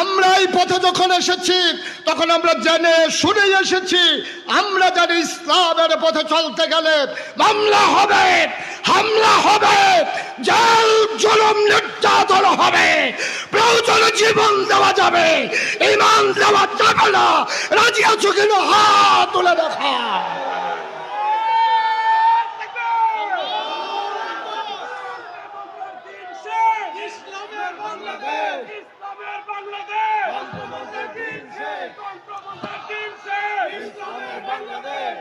আমরা এই পথে যখন এসেছি, তখন আমরা জেনে শুনে এসেছি, আমরা জানি ইসলামের পথে চলতে গেলে মামলা হবে, হামলা হবে, জেল, জলম, নির্যাতন হবে। প্রয়োজনে জীবন দেওয়া যাবে, ইমান দেওয়া যাবে না। রাজি আছো কিনা? হাত তুলে দেখা ইসলামের বাংলাদেশ ইসলামের বাংলাদেশ বঙ্গবন্ধুর দিন শেষ বঙ্গবন্ধুর দিন শেষ ইসলামের বাংলাদেশ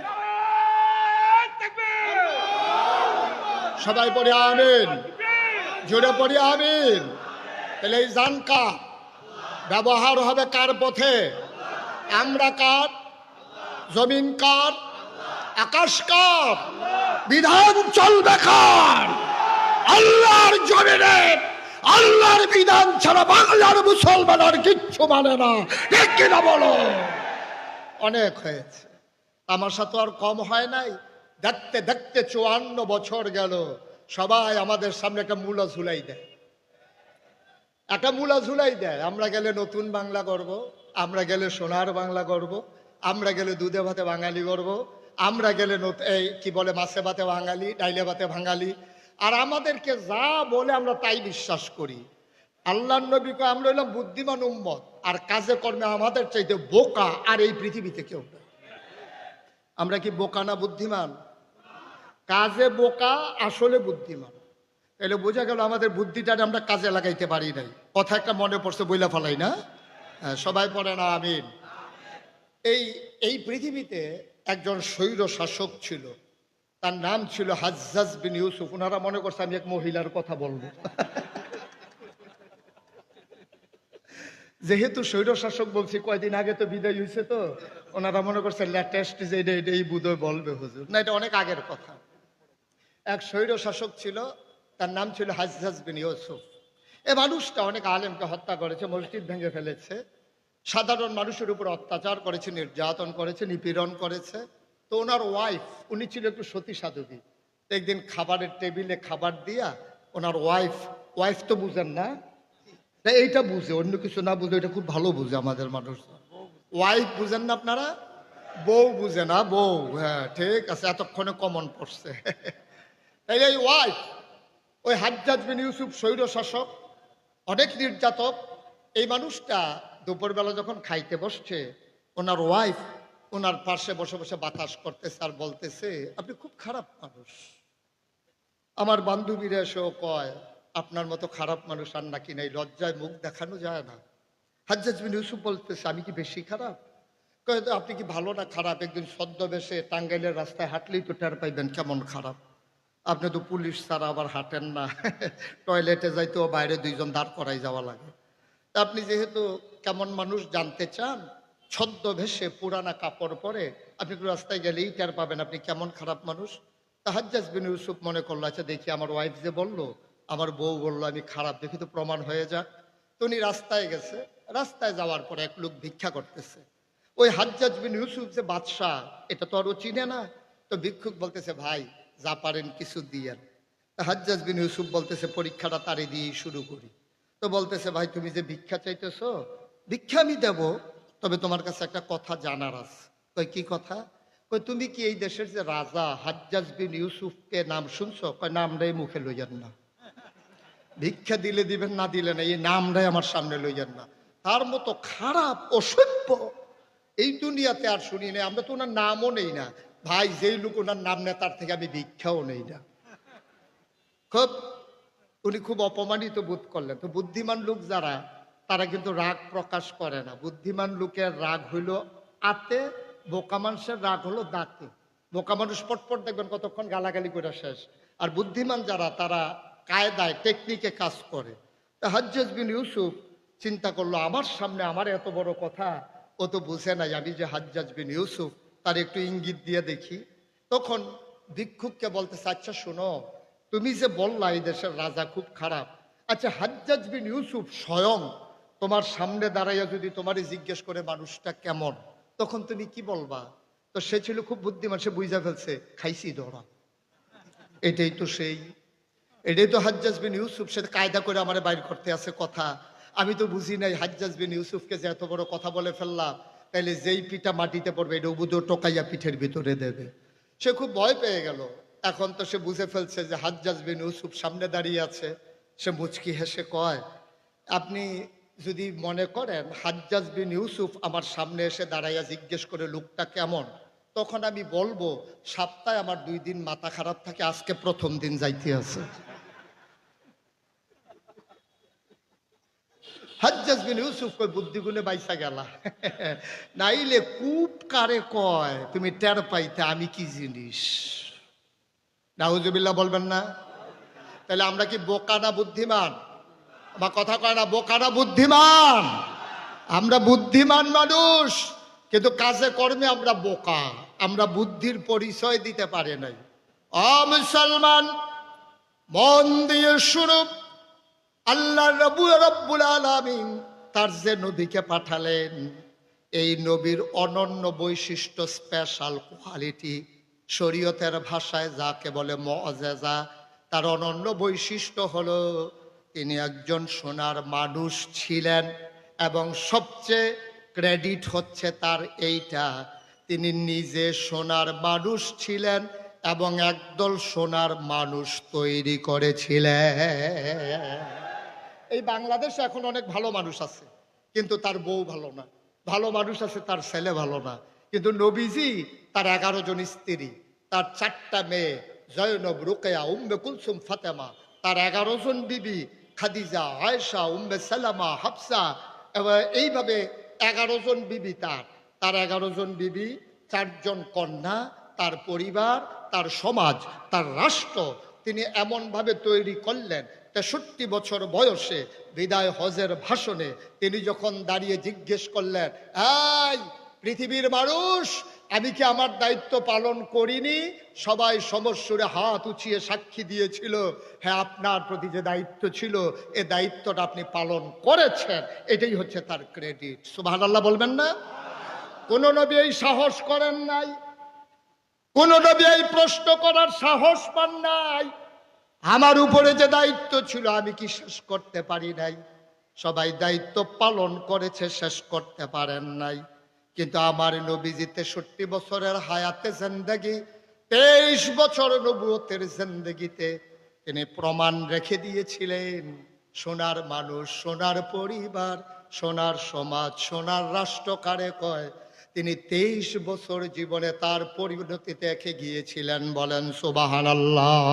সবাই পড়ে আমিন। জোরে পড়ে আমিন। তাহলে এই জানকা ব্যবহার হবে কার পথে? আমরা কার? জমিন কার? আকাশ কার? বিধান চলবে কার? আল্লাহর জমিনে, আল্লাহর বিধান ছাড়া বাংলার মুসলমান আর কিচ্ছু মানে না। কিনা বলো? অনেক হয়েছে। আমার সাথে আর কম হয় নাই। দেখতে দেখতে চুয়ান্ন বছর গেল। সবাই আমাদের সামনে একটা মূলা ঝুলাই দেয়। একটা মূলা ঝুলাই দেয়। আমরা গেলে নতুন বাংলা করব আমরা গেলে সোনার বাংলা করব আমরা গেলে দুধে ভাতে বাঙালি করব আমরা গেলে এই কি বলে, মাছে ভাতে বাঙালি, ডাইলে ভাতে বাঙালি। আর আমাদেরকে যা বলে আমরা তাই বিশ্বাস করি। আল্লাহ নবীকে আমরা হইলাম বুদ্ধিমান উম্মত। আর কাজে কর্মে আমাদের চাইতে বোকা আর এই পৃথিবীতে কেউ আমরা কি বোকা না বুদ্ধিমান? কাজে বোকা আসলে বুদ্ধিমান। তাহলে বোঝা গেল আমাদের বুদ্ধিটা আমরা কাজে লাগাইতে পারি নাই। কথা একটা মনে পড়ছে বইলা ফলাই না? হ্যাঁ, সবাই পড়ে না আমিন। এই এই পৃথিবীতে একজন স্বৈর শাসক ছিল। তার নাম ছিল হাজ্জাজ বিন ইউসুফ। ওনারা মনে করছে আমি এক মহিলার কথা বলব। যেহেতু স্বৈর শাসক বলছি কয়দিন আগে তো বিদায় হয়েছে তো ওনারা মনে করছে লেটেস্ট যে এটা এটাই বুধই বলবে হুজুর। না এটা অনেক আগের কথা। এক স্বৈর শাসক ছিল, তার নাম ছিল হাজহাজ বিন ইউসুফ। এ মানুষটা অনেক আলেমকে হত্যা করেছে, মসজিদ ভেঙে ফেলেছে। সাধারণ মানুষের উপর অত্যাচার করেছে, নির্যাতন করেছে, নিপীড়ন করেছে। তো ওনার ওয়াইফ উনি ছিল একটু সতী সাধবী। একদিন খাবারের টেবিলে খাবার দিয়া ওনার ওয়াইফ ওয়াইফ তো বুঝেন না এইটা বুঝে, অন্য কিছু না বুঝে, এটা খুব ভালো বুঝে আমাদের মানুষ। ওয়াইফ বুঝেন না আপনারা? বউ বুঝে না, বউ হ্যাঁ ঠিক আছে, এতক্ষণে কমন পড়ছে। তাই এই ওয়াইফ ওই হাজ্জাজ বিন ইউসুফ স্বৈর শাসক, অনেক নির্যাতক, এই মানুষটা দুপুরবেলা যখন খাইতে বসছে, ওনার ওয়াইফ ওনার পাশে বসে বসে বাতাস করতেছে আর বলতেছে, আপনি খুব খারাপ মানুষ। আমার বান্ধবীরা এসেও কয়, আপনার মতো খারাপ মানুষ আর নাকি নেই, লজ্জায় মুখ দেখানো যায় না। হাজ্জাজ বিন ইউসুফ বলতেছে, আমি কি বেশি খারাপ? আপনি কি ভালো না খারাপ? একদিন ছদ্মবেশে টাঙ্গাইলের রাস্তায় হাঁটলেই তো টের পাইবেন কেমন খারাপ। আপনি তো পুলিশ ছাড়া আবার হাঁটেন না। টয়লেটে যাইতেও বাইরে দুইজন দাঁড় করাই যাওয়া লাগে। আপনি যেহেতু কেমন মানুষ জানতে চান, ছদ্মবেশে পুরানা কাপড় পরে আপনি রাস্তায় গেলেই টের পাবেন আপনি কেমন খারাপ মানুষ। তাহাজ্জাজ বিন ইউসুফ মনে করল আচ্ছা দেখি আমার ওয়াইফ যে বলল, আমার বউ বলল আমি খারাপ, দেখি তো প্রমাণ হয়ে যাক। তো উনি রাস্তায় গেছে। রাস্তায় যাওয়ার পরে এক লোক ভিক্ষা করতেছে। ওই হাজ্জাজ বিন ইউসুফ যে বাদশাহ, এটা তো আরও চিনে না। তো ভিক্ষুক বলতেছে, ভাই যা পারেন কিছু দিয়েন। হাজ্জাজ বিন ইউসুফ বলতেছে, পরীক্ষাটা তারে দিয়েই শুরু করি। তো বলতেছে, ভাই, তুমি যে ভিক্ষা চাইতেছো, ভিক্ষা আমি দেব, তবে তোমার কাছে একটা কথা জানার আছে। কই কি কথা? কই তুমি কি এই দেশের যে রাজা হাজ্জাজ বিন ইউসুফকে নাম শুনছো? কয় নামটাই মুখে লইয়ান না। ভিক্ষা দিলে দিবেন, না দিলে না, এই নামটাই আমার সামনে লইয়ান না। তার মতো খারাপ, অসভ্য এই দুনিয়াতে আর শুনি না আমরা তো ওনার নামও নেই না। ভাই, যেই লোক ওনার নাম নেয়, তার থেকে আমি ভিক্ষাও নেই না। খুব, উনি খুব অপমানিত বোধ করলেন। তো বুদ্ধিমান লোক যারা, তারা কিন্তু রাগ প্রকাশ করে না। বুদ্ধিমান লোকের রাগ হইল আতে, বোকা মানুষের রাগ হলো দাঁতে। বোকা মানুষ পটপট দেখবেন কতক্ষণ গালাগালি করে শেষ। আর বুদ্ধিমান যারা, তারা কায়দায় টেকনিকে কাজ করে। তা বিন ইউসুফ চিন্তা করল, আমার সামনে আমার এত বড় কথা, ও তো বুঝে নাই আমি যে হাজ্জাজ বিন ইউসুফ। তার একটু ইঙ্গিত দিয়ে দেখি। তখন ভিক্ষুককে বলতেছে আচ্ছা শোনো, তুমি যে বললা এই দেশের রাজা খুব খারাপ আচ্ছা হাজ্জাজ বিন ইউসুফ স্বয়ং তোমার সামনে দাঁড়াইয়া যদি তোমারই জিজ্ঞেস করে মানুষটা কেমন, তখন তুমি কি বলবা? তো সে ছিল খুব বুদ্ধিমান, সে বুঝা ফেলছে, খাইছি ধরা। এটাই তো সেই, এটাই তো হাজ্জাজ বিন ইউসুফ, সে কায়দা করে আমার বাইর করতে আছে কথা। আমি তো বুঝি নাই হাজ্জাজ বিন ইউসুফকে যে এত বড় কথা বলে ফেললাম তাইলে যেই পিঠা মাটিতে পড়বে, এটা উবুদো টোকাইয়া পিঠের ভিতরে দেবে। সে খুব ভয় পেয়ে গেল। এখন তো সে বুঝে ফেলছে যে হাজ্জাজ বিন ইউসুফ সামনে দাঁড়িয়ে আছে। সে মুচকি হেসে কয়, আপনি যদি মনে করেন হাজ্জাজ বিন ইউসুফ আমার সামনে এসে দাঁড়াইয়া জিজ্ঞেস করে লোকটা কেমন, তখন আমি বলব, সপ্তাহে আমার দুই দিন মাথা খারাপ থাকে, আজকে প্রথম দিন যাইতে আছে। হাজ্জাজ বিন ইউসুফ বুদ্ধি গুনে বাইসা গেলা। নাইলে কূপ কারে কয়, তুমি টের পাইতে আমি কি জিনিস? নাহুজুবিল্লাহ বলবেন না। তাহলে আমরা কি বোকা না বুদ্ধিমান? আমার কথা কয় না বোকা না বুদ্ধিমান। আমরা বুদ্ধিমান মানুষ, কিন্তু কাজে কর্মে আমরা বোকা। আমরা বুদ্ধির পরিচয় দিতে পারি নাই। অ মুসলমান, মন দিয়ে শুনো আল্লাহ রবু রব্বুল আলামিন তার যে নবীকে পাঠালেন, এই নবীর অনন্য বৈশিষ্ট্য স্পেশাল কোয়ালিটি শরীয়তের ভাষায় যাকে বলে মজেজা, তার অনন্য বৈশিষ্ট্য হলো তিনি একজন সোনার মানুষ ছিলেন এবং সবচেয়ে ক্রেডিট হচ্ছে তার এইটা। তিনি নিজে সোনার মানুষ ছিলেন এবং একদল সোনার মানুষ তৈরি করেছিলেন। এই বাংলাদেশে এখন অনেক ভালো মানুষ আছে, কিন্তু তার বউ ভালো না। ভালো মানুষ আছে, তার ছেলে ভালো না। কিন্তু নবীজি তার এগারো জন স্ত্রী, তার চারটা মেয়ে, জয়নব, রুকেয়া উম্বে কুলসুম, ফাতেমা, তার এগারো জন বিবি, খাদিজা, আয়েশা উম্বে সালামা, হাফসা এইভাবে এগারো জন বিবি তার। তার এগারো জন বিবি, চারজন কন্যা, তার পরিবার, তার সমাজ, তার রাষ্ট্র, তিনি এমনভাবে তৈরি করলেন তেষট্টি বছর বয়সে বিদায় হজের ভাষণে তিনি যখন দাঁড়িয়ে জিজ্ঞেস করলেন, এই পৃথিবীর মানুষ, আমি কি আমার দায়িত্ব পালন করিনি? সবাই সমস্যরে হাত উঁচিয়ে সাক্ষী দিয়েছিল হ্যাঁ আপনার প্রতি যে দায়িত্ব ছিল, এ দায়িত্বটা আপনি পালন করেছেন। এটাই হচ্ছে তার ক্রেডিট। সুবাহ আল্লাহ বলবেন না? কোন নবী এই সাহস করেন নাই? কোন নবী এই প্রশ্ন করার সাহস পান নাই? আমার উপরে যে দায়িত্ব ছিল, আমি কি শেষ করতে পারি নাই? সবাই দায়িত্ব পালন করেছে, শেষ করতে পারেন নাই। কিন্তু আমার নবীজি তেষট্টি বছরের হায়াতে জিন্দগি, তেইশ বছর নবুয়তের জিন্দগিতে তিনি প্রমাণ রেখে দিয়েছিলেন। সোনার মানুষ, সোনার পরিবার, সোনার সমাজ, সোনার রাষ্ট্র কারে কয়? তিনি তেইশ বছর জীবনে তার পরিণতি দেখে গিয়েছিলেন বলেন সুবাহান আল্লাহ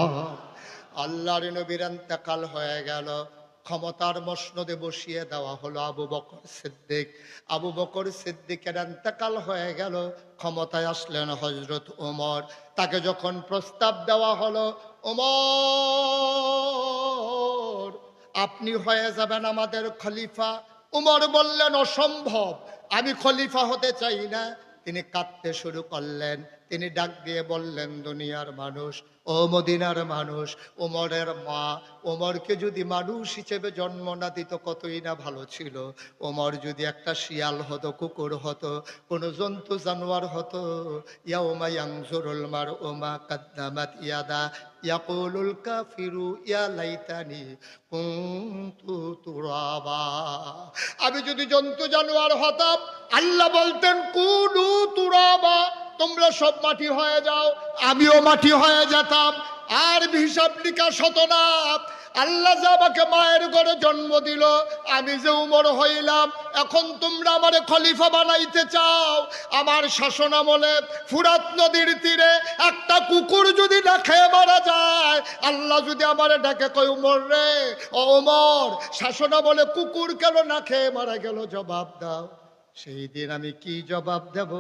আল্লাহর নবীর এন্তেকাল হয়ে গেল। ক্ষমতার মসনদে বসিয়ে দেওয়া হলো আবু বকর সিদ্দিক। আবু বকর সিদ্দিকের এন্তেকাল হয়ে গেল। ক্ষমতায় আসলেন হজরত ওমর। তাকে যখন প্রস্তাব দেওয়া হলো, ওমর, আপনি হয়ে যাবেন আমাদের খলিফা। উমর বললেন, অসম্ভব, আমি খলিফা হতে চাই না। তিনি কাঁদতে শুরু করলেন। তিনি ডাক দিয়ে বললেন, দুনিয়ার মানুষ ও মদিনার মানুষ, ওমরের মা, ওমরকে যদি মানুষ হিসেবে জন্ম না দিত, কতই না ভালো ছিল। ওমর যদি একটা শিয়াল হতো, কুকুর হতো, কোনো জন্তু জানোয়ার হতো, ইয়াউমা ইয়াংজুরুল মার ওমা কাদ্দামাত ইয়াদা ইয়াকুলুল কাফিরু, ইয়া লাইতানি কুনতু তুরাবা। আমি যদি জন্তু জানোয়ার হতাম, আল্লাহ বলতেন, কুনু তুরাবা, তোমরা সব মাটি হয়ে যাও, আমিও মাটি হয়ে যেতাম। আর হিসাব নিকাশ হতো না। আল্লাহ যে আমাকে মায়ের ঘরে জন্ম দিল, আমি যে উমর হইলাম, এখন তোমরা আমার খলিফা বানাইতে চাও। আমার শাসন আমলে ফুরাত নদীর তীরে একটা কুকুর যদি না খেয়ে মারা যায়, আল্লাহ যদি আমারে ডাকে কই উমর রে, ও ওমর শাসন আমলে কুকুর কেন না খেয়ে মারা গেল? জবাব দাও। সেই দিন আমি কি জবাব দেব?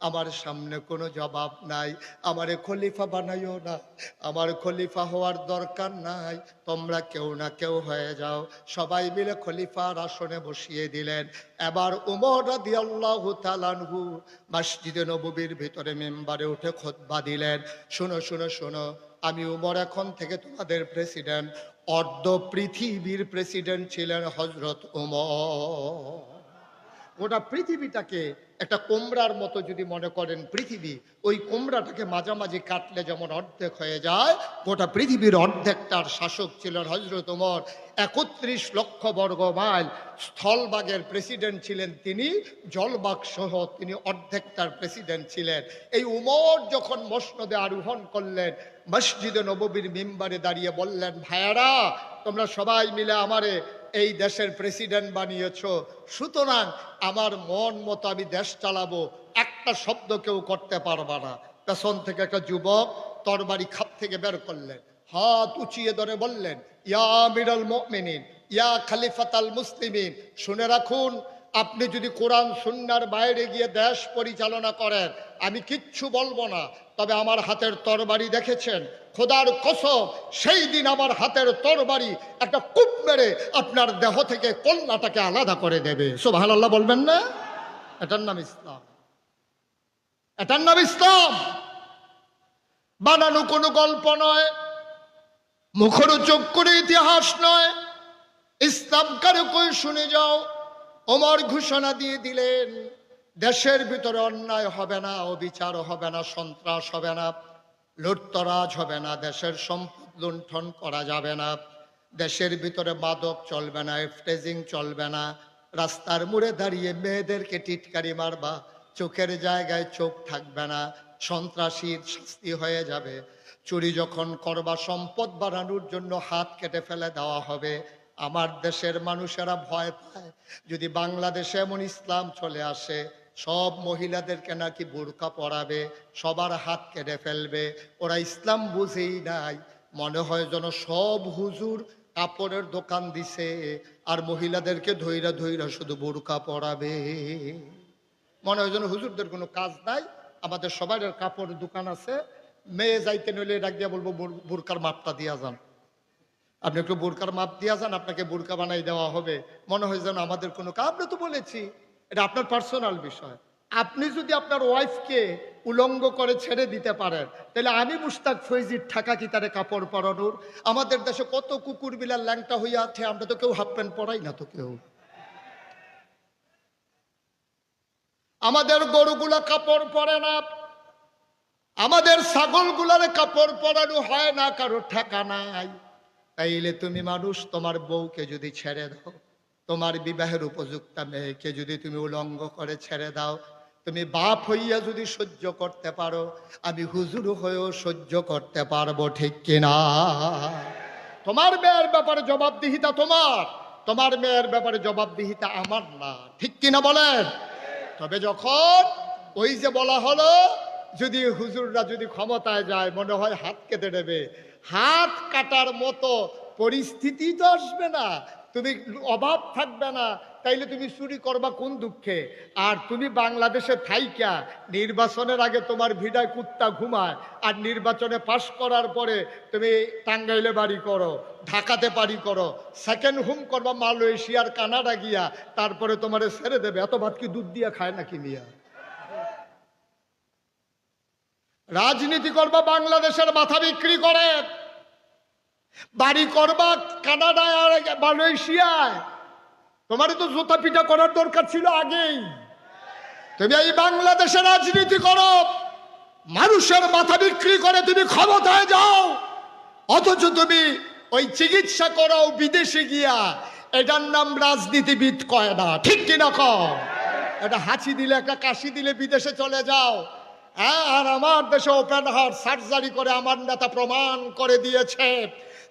আমার সামনে কোনো জবাব নাই। আমারে খলিফা বানাইও না। আমার খলিফা হওয়ার দরকার নাই। তোমরা কেউ না কেউ হয়ে যাও। সবাই মিলে খলিফার আসনে বসিয়ে দিলেন। এবার উমর রাদি আল্লাহ তালানহু মসজিদে নবীর ভিতরে মেম্বারে উঠে খোদবা দিলেন। শোনো শোনো শোনো, আমি উমর এখন থেকে তোমাদের প্রেসিডেন্ট, অর্ধ পৃথিবীর প্রেসিডেন্ট ছিলেন হজরত উমর। গোটা পৃথিবীটাকে একটা কোমরার মতো যদি মনে করেন পৃথিবী, ওই কোমরাটাকে মাঝামাঝি কাটলে যেমন অর্ধেক হয়ে যায়, গোটা পৃথিবীর অর্ধেকটার শাসক ছিলেন হজরত উমর একত্রিশ লক্ষ বর্গ মাইল স্থলবাগের প্রেসিডেন্ট ছিলেন তিনি, জলবাগ সহ তিনি অর্ধেকটার প্রেসিডেন্ট ছিলেন। এই উমর যখন মসনদে আরোহণ করলেন, মসজিদে নববীর মিম্বারে দাঁড়িয়ে বললেন, ভাইয়ারা, তোমরা সবাই মিলে আমারে এই দেশের প্রেসিডেন্ট বানিয়েছ। সুতরাং আমার মন মতো আমি দেশ চালাবো, একটা শব্দ কেউ করতে পারবা না। পেছন থেকে একটা যুবক তরবারি খাপ থেকে বের করলেন। হাত উঁচিয়ে ধরে বললেন, ইয়া মিরাল মিনিন ইয়া খালিফাতাল মুসলিমিন। শুনে রাখুন আপনি যদি কোরআন, সুন্নার বাইরে গিয়ে দেশ পরিচালনা করেন, আমি কিচ্ছু বলব না। তবে আমার হাতের তরবারি দেখেছেন? খোদার কসম, সেই দিন আমার হাতের তরবারি একটা কূপ মেরে আপনার দেহ থেকে কন্যাটাকে আলাদা করে দেবে। সোভাল আল্লাহ বলবেন না? এটার নাম ইসলাম। এটার নাম ইসলাম। বানানো কোনো গল্প নয়, মুখরোচক করে ইতিহাস নয়। ইসলাম কারও কই শুনে যাও? ওমর ঘোষণা দিয়ে দিলেন, দেশের ভিতরে অন্যায় হবে না, অবিচার হবে না, সন্ত্রাস হবে না, লুটতরাজ হবে না, দেশের সম্পদ লুণ্ঠন করা যাবে না, দেশের ভিতরে মাদক চলবে না, এফটেজিং চলবে না, রাস্তার মুড়ে দাঁড়িয়ে মেয়েদেরকে টিটকারি মারবা, চোখের জায়গায় চোখ থাকবে না, সন্ত্রাসীর শাস্তি হয়ে যাবে, চুরি যখন করবা, সম্পদ বাড়ানোর জন্য হাত কেটে ফেলে দেওয়া হবে আমার দেশের মানুষেরা ভয় পায়। যদি বাংলাদেশে এমন ইসলাম চলে আসে, সব মহিলাদেরকে নাকি বোরকা পরাবে, সবার হাত কেটে ফেলবে। ওরা ইসলাম বুঝেই নাই। মনে হয় যেন সব হুজুর কাপড়ের দোকান দিছে, আর মহিলাদেরকে ধৈরা ধৈরা শুধু বোরকা পরাবে। মনে হয় যেন হুজুরদের কোনো কাজ নাই। আমাদের সবার কাপড়ের দোকান আছে। মেয়ে যাইতে নইলে ডাক দিয়া বলব, বুর- বুরকার মাপটা দিয়া যান। আপনি একটু বোরকার মাপ দিয়া যান, আপনাকে বোরকা বানাই দেওয়া হবে। মনে হয় যেন আমাদের কোনো কাজ, আমরা তো বলেছি, এটা আপনার পার্সোনাল বিষয়। আপনি যদি আপনার ওয়াইফকে উলঙ্গ করে ছেড়ে দিতে পারেন, তাহলে আমি মুস্তাক ফৈজির ঠাকা কি তারে কাপড় পরানোর? আমাদের দেশে কত কুকুর বিলার ল্যাংটা হইয়া আছে, আমরা তো কেউ হাফ প্যান্ট পরাই না তো কেউ। আমাদের গরুগুলা কাপড় পরে না, আমাদের ছাগলগুলার কাপড় পরানো হয় না, কারও ঠেকা নাই। তাইলে তুমি মানুষ, তোমার বউকে যদি ছেড়ে দাও, তোমার বিবাহের উপযুক্ত মেয়েকে যদি তুমি উলঙ্গ করে ছেড়ে দাও, তুমি বাপ হইয়া যদি সহ্য করতে পারো, আমি হুজুর হয়েও সহ্য করতে পারব, ঠিক কিনা? তোমার মেয়ের ব্যাপারে জবাবদিহিতা তোমার তোমার মেয়ের ব্যাপারে জবাবদিহিতা আমার না, ঠিক কিনা বলেন? তবে যখন ওই যে বলা হলো, যদি হুজুররা যদি ক্ষমতায় যায়, মনে হয় হাত কেটে নেবে হাত কাটার মতো পরিস্থিতি তো আসবে না। তুমি অভাব থাকবে না। তাইলে তুমি চুরি করবা কোন দুঃখে? আর তুমি বাংলাদেশে থাইকা, নির্বাচনের আগে তোমার ভিড়ায় কুত্তা ঘুমায়, আর নির্বাচনে পাশ করার পরে তুমি টাঙ্গাইলে বাড়ি করো, ঢাকাতে বাড়ি করো সেকেন্ড হোম করবা মালয়েশিয়ার কানাডা গিয়া, তারপরে তোমারে ছেড়ে দেবে। এত ভাত কি দুধ দিয়া খায় নাকি মিয়া? রাজনীতি করবা, বাংলাদেশের মাথা বিক্রি করে। বাড়ি করবা কানাডায় আর মালয়েশিয়ায়। তোমার তো জুতা পিটা করার দরকার ছিল আগেই। তুমি এই বাংলাদেশে রাজনীতি করো, মানুষের মাথা বিক্রি করে তুমি ক্ষমতায় যাও। অথচ তুমি ওই চিকিৎসা করাও বিদেশে গিয়া, এটার নাম রাজনীতিবিদ কয় না, ঠিক কিনা কম এটা হাঁচি দিলে একটা কাশি দিলে বিদেশে চলে যাও। হ্যাঁ আর আমার দেশে ওপেন হার্ট সার্জারি করে আমার নেতা প্রমাণ করে দিয়েছে।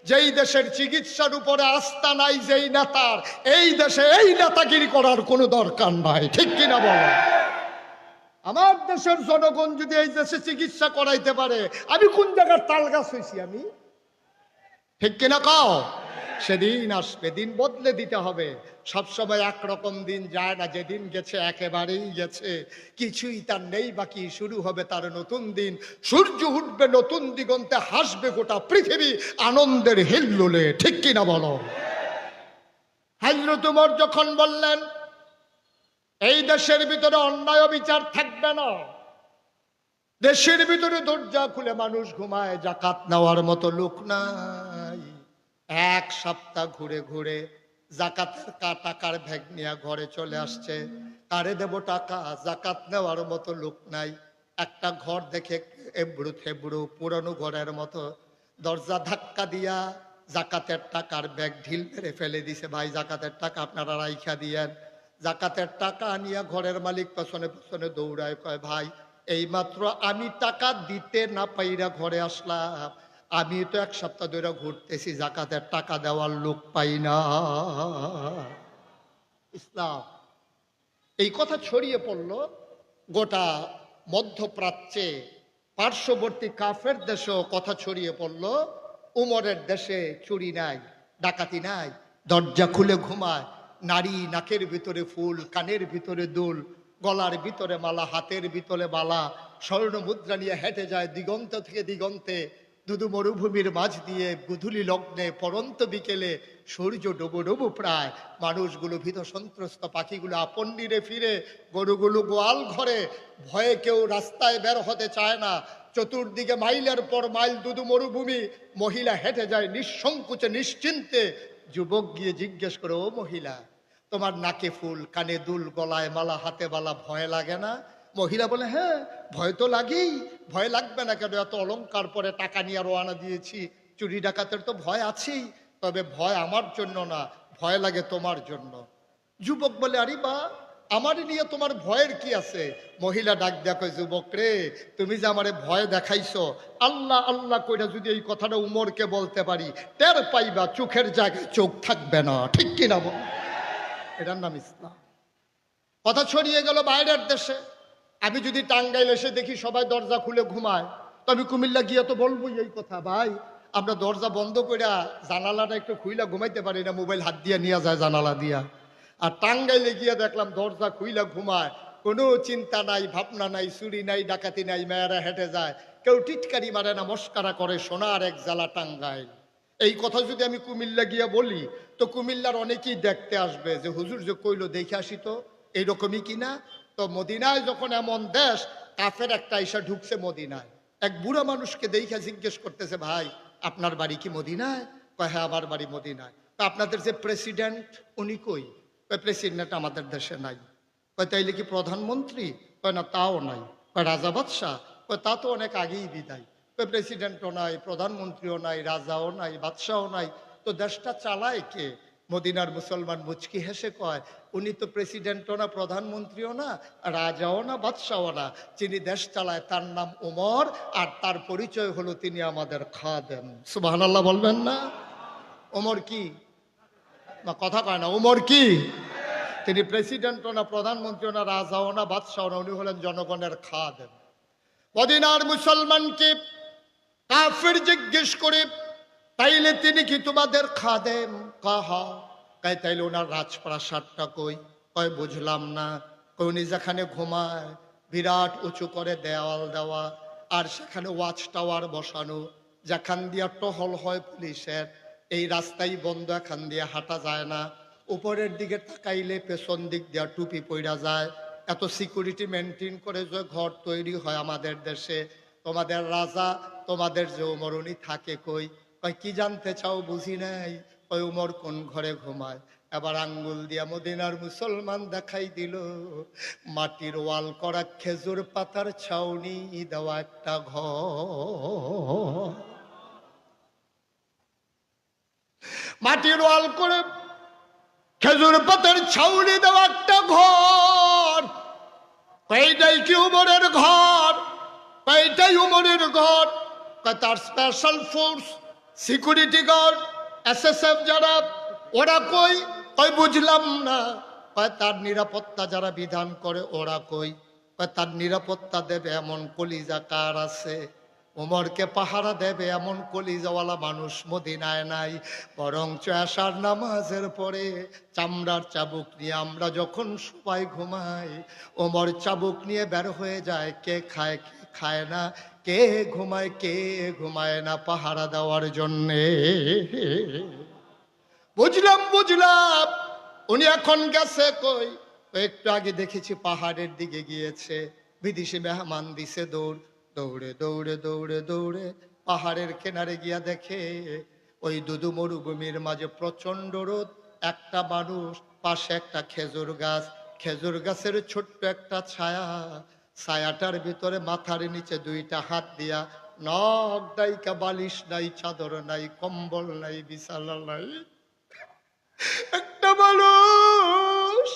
যেই দেশের চিকিৎসার উপরে আস্থা নাই, যেই নেতার, এই দেশে এই নেতাগিরি করার কোনো দরকার নাই। ঠিক কিনা বলো? আমার দেশের জনগণ যদি এই দেশে চিকিৎসা করাইতে পারে, আমি কোন জায়গার তালগাছ হয়েছি আমি? ঠিক কিনা কাও? সেদিন আসবে দিন বদলে দিতে হবে। সবসময় একরকম দিন যায় না, যেদিন গেছে একেবারেই গেছে। কিছুই তার নেই, বাকি শুরু হবে তার নতুন দিন। সূর্য উঠবে নতুন দিগন্তে, হাসবে গোটা পৃথিবী আনন্দের হিল্লোলে, ঠিক কিনা বলো? হাজরত উমর যখন বললেন, এই দেশের ভিতরে অন্যায় বিচার থাকবে না। দেশের ভিতরে দরজা খুলে মানুষ ঘুমায় জাকাত নেওয়ার মতো লোক নাই এক সপ্তাহ ঘুরে ঘুরে জাকাতের টাকার ভ্যাগ নিয়ে ঘরে চলে আসছে। কারে দেব টাকা, জাকাত নেওয়ার মতো লোক নাই। একটা ঘর দেখে এবড়ো থেবড়ো পুরনো ঘরের মতো। দরজা ধাক্কা দিয়া জাকাতের টাকার ব্যাগ ঢিল মেরে ফেলে দিছে। ভাই, জাকাতের টাকা আপনারা রাইখা দিয়েন। জাকাতের টাকা নিয়ে ঘরের মালিক পেছনে পেছনে দৌড়ায় কয়, ভাই, এইমাত্র আমি টাকা দিতে না পাইরা ঘরে আসলাম। আমি তো এক সপ্তাহ ধরে ঘুরতেছি, জাকাতের টাকা দেওয়ার লোক পাই না। ইসলাম, এই কথা ছড়িয়ে পড়ল গোটা মধ্যপ্রাচ্যে। পার্শ্ববর্তী কাফের দেশেও কথা ছড়িয়ে পড়ল, উমরের দেশে চুরি নাই, ডাকাতি নাই, দরজা খুলে ঘুমায়, নারী নাকের ভিতরে ফুল, কানের ভিতরে দুল, গলার ভিতরে মালা, হাতের ভিতরে মালা স্বর্ণ মুদ্রা নিয়ে হেঁটে যায়, দিগন্ত থেকে দিগন্তে। দুদু মরুভূমির মাঝ দিয়ে গুধুলি লগ্নে পরন্ত বিকেলে সূর্য ডুবো ডুবো প্রায়। মানুষগুলো ভীত সন্ত্রস্ত, পাখিগুলো আপন নিরে ফিরে। গরুগুলো গোয়াল ঘরে। ভয়ে কেউ রাস্তায় বের হতে চায় না। চতুর্দিকে মাইলের পর মাইল দুদু মরুভূমি। মহিলা হেঁটে যায় নিঃসংকোচে, নিশ্চিন্তে। যুবক গিয়ে জিজ্ঞেস করে, ও মহিলা, তোমার নাকে ফুল, কানে দুল, গলায় মালা, হাতে বালা ভয় লাগে না? মহিলা বলে হ্যাঁ ভয় তো লাগেই, ভয় লাগবে না কেন? এত অলংকার পরে টাকা নিয়ে রোয়ানা দিয়েছি, চুরি ডাকাতের তো ভয় আছেই, তবে ভয় আমার জন্য না, ভয় লাগে তোমার জন্য। যুবক বলে, আরে বা আমার নিয়ে তোমার ভয়ের কি আছে? মহিলা ডাক দেখো যুবক রে, তুমি যে আমারে ভয় দেখাইছো, আল্লাহ আল্লাহ কইরা যদি এই কথাটা উমরকে বলতে পারি, টের পাইবা, চোখের জায়গায় চোখ থাকবে না, ঠিক কিনা বল? এটার নাম ইসলাম। কথা ছড়িয়ে গেল বাইরের দেশে। আমি যদি টাঙ্গাইল এসে দেখি সবাই দরজা খুলে ঘুমায়, তো আমি কুমিল্লা গিয়ে তো বলবোই এই কথা, ভাই, আমরা দরজা বন্ধ কইরা জানালাটা একটু খুইলা ঘুমাইতে পারি না, মোবাইল হাত দিয়ে নিয়ে যায় জানালা দিয়া। আর টাঙ্গাইলে গিয়ে দেখলাম দরজা খুইলা ঘুমায়, কোনো চিন্তা নাই, ভাবনা নাই, চুরি নাই, ডাকাতি নাই, মেয়েরা হেঁটে যায়, কেউ টিটকারি মারে না, মস্কারা করে সোনার এক জ্বালা টাঙ্গাইল। এই কথা যদি আমি কুমিল্লা গিয়া বলি, তো কুমিল্লার অনেকেই দেখতে আসবে যে হুজুর যে কইলো, দেখে আসি তো, এইরকমই কিনা? তো মদিনায় যখন এমন দেশ, কাফের একটা এসে ঢুকছে মদিনায়। এক বুড়া মানুষকে দেখে জিজ্ঞেস করতেছে, ভাই, আপনার বাড়ি কি মদিনায়? কয় হ্যাঁ আমার বাড়ি মদিনায়। তা আপনাদের যে প্রেসিডেন্ট, উনি কই? কয়, প্রেসিডেন্ট আমাদের দেশে নাই। কয়, তাইলে কি প্রধানমন্ত্রী? কয়, না, তাও নাই। কয়, রাজা বাদশাহ? কয়, তা তো অনেক আগেই বিদায়। কয়, প্রেসিডেন্টও নাই, প্রধানমন্ত্রীও নাই, রাজাও নাই বাদশাও নাই। তো দেশটা চালায় কে? মদিনার মুসলমান মুচকি হেসে কয়, উনি তো প্রেসিডেন্টও না, প্রধানমন্ত্রীও না, রাজাও না, বাদশাও না। যিনি দেশ চালায় তার নাম উমর আর তার পরিচয় হলো তিনি আমাদের খাদেন সুবাহ বলবেন না? ওমর কি? না, কথা কয় না উমর কি? তিনি প্রেসিডেন্টও না, প্রধানমন্ত্রীও না, রাজাও না, বাদশাও না, উনি হলেন জনগণের খাদেন মদিনার মুসলমানকে কাফির জিজ্ঞেস করে, তাইলে তিনি কি তোমাদের খাদেম? কাহা? কাই তাইলে ওনার রাজপ্রাসাদটা কই? কয় বুঝলাম না। কই উনি যেখানে ঘুমায়, বিরাট উঁচু করে দেওয়াল দেওয়া, আর সেখানে ওয়াচ টাওয়ার বসানো, যেখান দিয়া টহল হয় পুলিশের, এই রাস্তাই বন্ধ, এখান দিয়ে হাঁটা যায় না। উপরের দিকে তাকাইলে পেছন দিক দিয়া টুপি পইরা যায়। এত সিকিউরিটি মেনটেন করে যে ঘর তৈরি হয় আমাদের দেশে। তোমাদের রাজা, তোমাদের যে উমর থাকে কই? কয়, কি জানতে চাও বুঝি নাই? ওই উমর কোন ঘরে ঘুমায়? এবার আঙ্গুল দিয়া মদিনার মুসলমান দেখাই দিল, মাটির ওয়াল করা খেজুর পাতার ছাউনি দেওয়া একটা ঘর। মাটির ওয়াল করে খেজুর পাতার ছাউনি দেওয়া একটা ঘর। এইটাই কি উমরের ঘর? এইটাই উমরের ঘর। তার special force security guard SSF যারা, ওরা কই? কই বুঝলাম না। কয়, তার নিরাপত্তা যারা বিধান করে, ওরা কই? কয়, তার নিরাপত্তা দেবে এমন কলিজা কার আছে? ওমরকে পাহারা দেবে এমন কলিজাওয়ালা মানুষ মদিনায় নাই। বরঞ্চ আসার নামাজের পরে চামড়ার চাবুক নিয়ে আমরা যখন সবাই ঘুমাই ওমর চাবুক নিয়ে বের হয়ে যায়, কে খায় কে খায় না কে ঘুমায় কে ঘুমায় না পাহারা দেওয়ার জন্যে? বুঝলাম বুঝলাম। উনি এখন গেছে কই? একটু আগে দেখেছি পাহাড়ের দিকে গিয়েছে। বিদেশি মেহমান দিছে দৌড়, দৌড়ে দৌড়ে দৌড়ে দৌড়ে পাহাড়ের কিনারে গিয়া দেখে ওই দুদু মরুভূমির মাঝে প্রচণ্ড রোদ। একটা মানুষ, পাশে একটা খেজুর গাছ। খেজুর গাছের ছোট্ট একটা ছায়া। ছায়াটার ভিতরে মাথার নিচে দুইটা হাত দিয়া, নখ দাইকা বালিশ নাই, চাদর নাই, কম্বল নাই, বিছানা নাই। একটা মানুষ,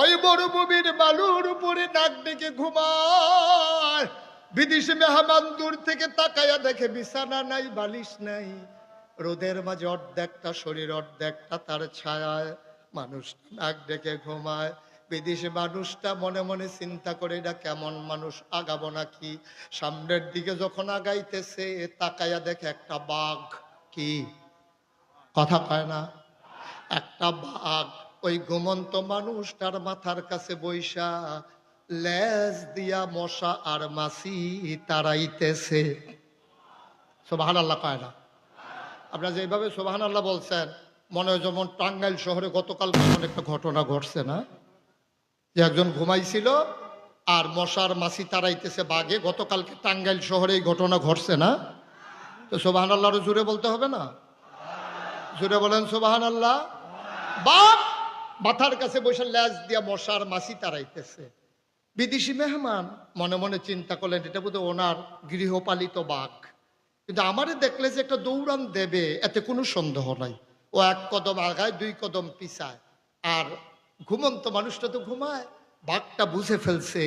ওই মরুভূমির বালুর উপরে নাক ডেকে ঘুমায়। বিদেশি মেহমান দূর থেকে তাকায়া দেখে বিছানা নাই, বালিশ নাই। রোদের মাঝে অর্ধেকটা শরীর, অর্ধেকটা তার ছায়ায়। মানুষ নাক ডেকে ঘুমায়। বিদেশি মানুষটা মনে মনে চিন্তা করে, এটা কেমন মানুষ, আগাবো নাকি? সামনের দিকে যখন আগাইতেছে তাকায়া দেখে একটা বাঘ। কি? কথা কয় না? একটা বাঘ। ওই ঘুমন্ত মানুষটার মাথার কাছে বৈশা লেজ দিয়া মশা আর মাছি তারাইতেছে সোবাহান আল্লাহ কয় না? আপনারা যেভাবে সোবাহান আল্লাহ বলছেন, মনে হয় যেমন টাঙ্গাইল শহরে গতকাল একটা ঘটনা ঘটছে না? যে একজন ঘুমাইছিল আর মশার মাছি তারাইতেছে বাঘে গতকালকে টাঙ্গাইল শহরে এই ঘটনা ঘটছে না? তো সোবাহান আল্লাহরও জুড়ে বলতে হবে না? জুড়ে বলেন সোবাহান আল্লাহ বাপ, মাথার কাছে বসে ল্যাজ দিয়া মশার মাসি তারাইতেছে বিদেশি মেহমান মনে মনে চিন্তা করলেন, এটা বোধহয় ওনার গৃহপালিত বাঘ। কিন্তু আমারে দেখলে যে একটা দৌড়ান দেবে, এতে কোনো সন্দেহ নাই। ও এক কদম আগায়, দুই কদম পিছায়। আর ঘুমন্ত মানুষটা তো ঘুমায়। বাঘটা বুঝে ফেলছে,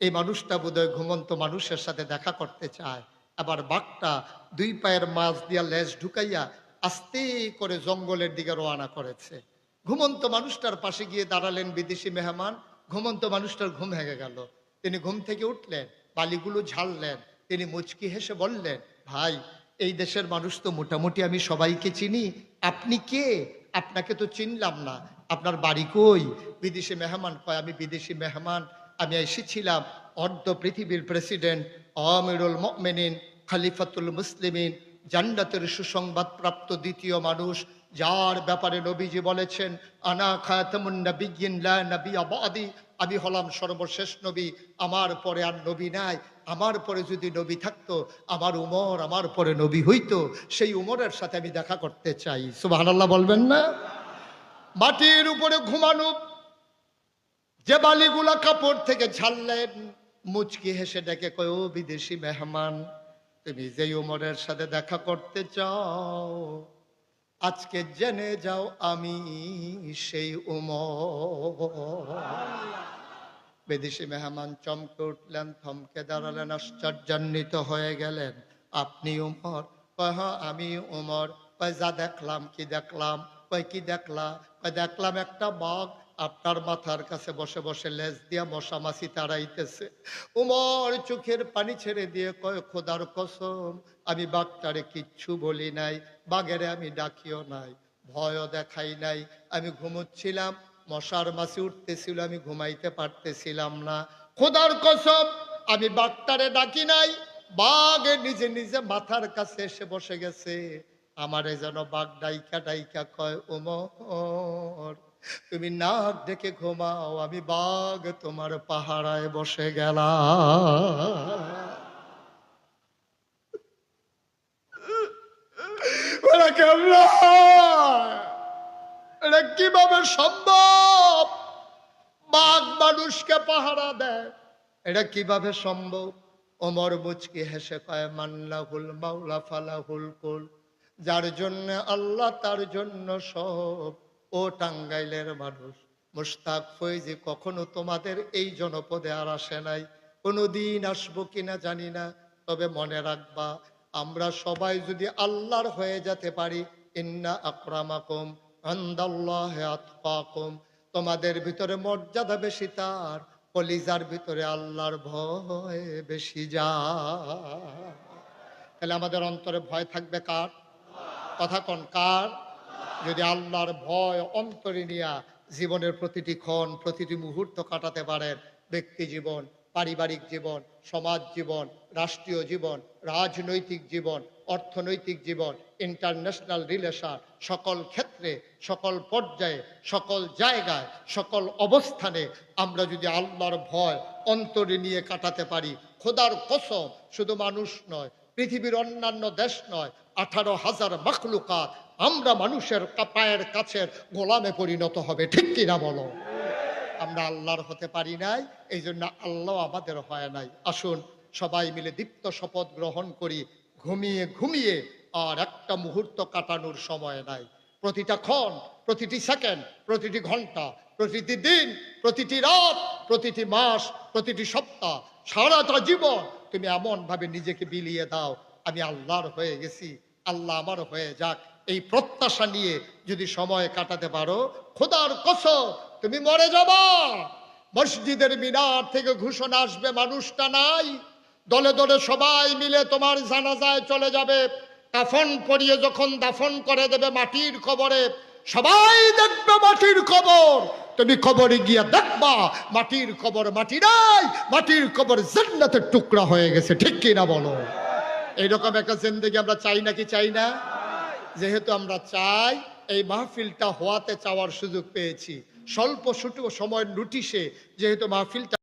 এই মানুষটা বোধহয় ঘুমন্ত মানুষের সাথে দেখা করতে চায়। আবার বাঘটা দুই পায়ের মাছ দিয়া লেজ ঢুকাইয়া আস্তে করে জঙ্গলের দিকে রওনা করেছে। ঘুমন্ত মানুষটার পাশে গিয়ে দাঁড়ালেন বিদেশি মেহমান। ঘুমন্ত মানুষটার ঘুম ভেঙে গেল। তিনি ঘুম থেকে উঠলেন, বালিগুলো ঝাড়লেন, তিনি মুচকি হেসে বললেন, ভাই, এই দেশের মানুষ তো মোটামুটি আমি সবাইকে চিনি। আপনি কে? আপনাকে তো চিনলাম না। আপনার বাড়ি কই? বিদেশি মেহমান কয়, আমি বিদেশি মেহমান, আমি এসেছিলাম অর্ধ পৃথিবীর প্রেসিডেন্ট আমিরুল মমিনিন, খালিফাতুল মুসলিমিন, জান্নাতের সুসংবাদ প্রাপ্ত দ্বিতীয় মানুষ, যার ব্যাপারে নবীজি বলেছেন, আনা খাতামুন নবিয়্যিন লা নবিয়্যা বাদি। আমি হলাম সর্বশেষ নবী, আমার পরে আর নবী নাই। আমার পরে যদি নবী থাকতো, আমার উমর আমার পরে নবী হইতো, সেই উমরের সাথে আমি দেখা করতে চাই। সুবহানাল্লাহ বলবেন না? মাটির উপরে ঘুমানো, যে বালিগুলা কাপড় থেকে ঝাললেন মুচকি হেসে ডেকে কয়, ও বিদেশি মেহমান, তুমি যেই উমরের সাথে দেখা করতে চাও, আজকে জেনে যাও আমি সেই উমর। বিদেশি মেহমান চমকে উঠলেন, থমকে দাঁড়ালেন, আশ্চর্যান্বিত হয়ে গেলেন। আপনি উমর? হ্যাঁ আমি উমর। যা দেখলাম, কি দেখলাম? কি দেখলা? দেখলাম একটা বাঘ। আপনার মাথার কাছে বসে বসে লেজ দিয়া মশা মাছি তাড়াইতেছে। উমর, চোখের পানি ছেড়ে দিয়ে কয়, খোদার কসম, আমি বাঘটারে কিচ্ছু বলি নাই। বাঘেরে আমি ডাকিও নাই, ভয়ও দেখাই নাই। আমি ঘুমোচ্ছিলাম মশার মাছি উঠতেছিল, আমি ঘুমাইতে পারতেছিলাম না। খোদার কসম, আমি বাঘটারে ডাকি নাই, বাঘে নিজে নিজে মাথার কাছে এসে বসে গেছে। আমারে যেন বাঘ ডাইকা ডাইকা কয় উমর তুমি নাক ডেকে ঘুমাও, আমি বাঘ তোমার পাহারায় বসে গেলাম। ওরা কেমন? এটা কীভাবে সম্ভব? বাঘ মানুষকে পাহারা দেয়। এটা কীভাবে সম্ভব? ওমর মুচকি হেসে কয়, মান্নাহুল মাওলা ফালাহুল কুল। যার জন্য আল্লাহ তার জন্য সব। ও টাঙ্গাইলের মানুষ মুস্তাক ফৈজি, কখনো তোমাদের এই জনপদে আর আসে নাই। কোনোদিন আসব কিনা জানি না। তবে মনে রাখবা, আমরা সবাই যদি আল্লাহর হয়ে যেতে পারি, ইন্না আকরামাকুম। তোমাদের ভিতরে মর্যাদা বেশি, তার কলিজার ভিতরে আল্লাহর ভয় বেশি যা। তাহলে আমাদের অন্তরে ভয় থাকবে কার? কথা কোন, কার? যদি আল্লাহর ভয় অন্তরে নিয়া জীবনের প্রতিটি ক্ষণ, প্রতিটি মুহূর্ত কাটাতে পারেন, ব্যক্তি জীবন, পারিবারিক জীবন, সমাজ জীবন, রাষ্ট্রীয় জীবন, রাজনৈতিক জীবন অর্থনৈতিক জীবন ইন্টারন্যাশনাল রিলেশন সকল ক্ষেত্রে, সকল পর্যায়ে, সকল জায়গায়, সকল অবস্থানে আমরা যদি আল্লাহর ভয় অন্তরে নিয়ে কাটাতে পারি, খোদার কসম শুধু মানুষ নয়, পৃথিবীর অন্যান্য দেশ নয়, আঠারো হাজার মাখলুকাত, আমরা মানুষের পায়ের কাছের গোলামে পরিণত হবে, ঠিক কিনা বলো? আমরা আল্লাহর হতে পারি নাই এই জন্য আল্লাহ আমাদের হয় নাই। আসুন সবাই মিলে দীপ্ত শপথ গ্রহণ করি ঘুমিয়ে ঘুমিয়ে আর একটা মুহূর্ত কাটানোর সময় নাই। প্রতিটা ক্ষণ, প্রতিটি সেকেন্ড, প্রতিটি ঘণ্টা, প্রতিটি দিন, প্রতিটি রাত, প্রতিটি মাস, প্রতিটি সপ্তাহ, সারাটা জীবন তুমি এমন ভাবে নিজেকে বিলিয়ে দাও, আমি আল্লাহর হয়ে গেছি, আল্লাহ আমার হয়ে যাক। এই প্রত্যাশা নিয়ে যদি সময় কাটাতে পারো, খোদার কসম, তুমি মরে যাবা। মসজিদের মিনার থেকে ঘোষণা আসবে, মানুষটা নাই। দলে দলে সবাই মিলে তোমার জানাজায় চলে যাবে। কাফন পরিয়ে যখন দাফন করে দেবে মাটির কবরে, সবাই দেখবে মাটির কবর। তুমি কবরে গিয়ে দেখবা, মাটির কবর মাটি নাই, মাটির কবর জান্নাতের টুকরা হয়ে গেছে। ঠিক কি না বলো? এইরকম একটা জিন্দগি আমরা চাই নাকি চাই না? যেহেতু আমরা চাই, এই মাহফিলটা হওয়াতে চাওয়ার সুযোগ পেয়েছি। স্বল্প সুটু সময়ের নোটিশে যেহেতু মাহফিলটা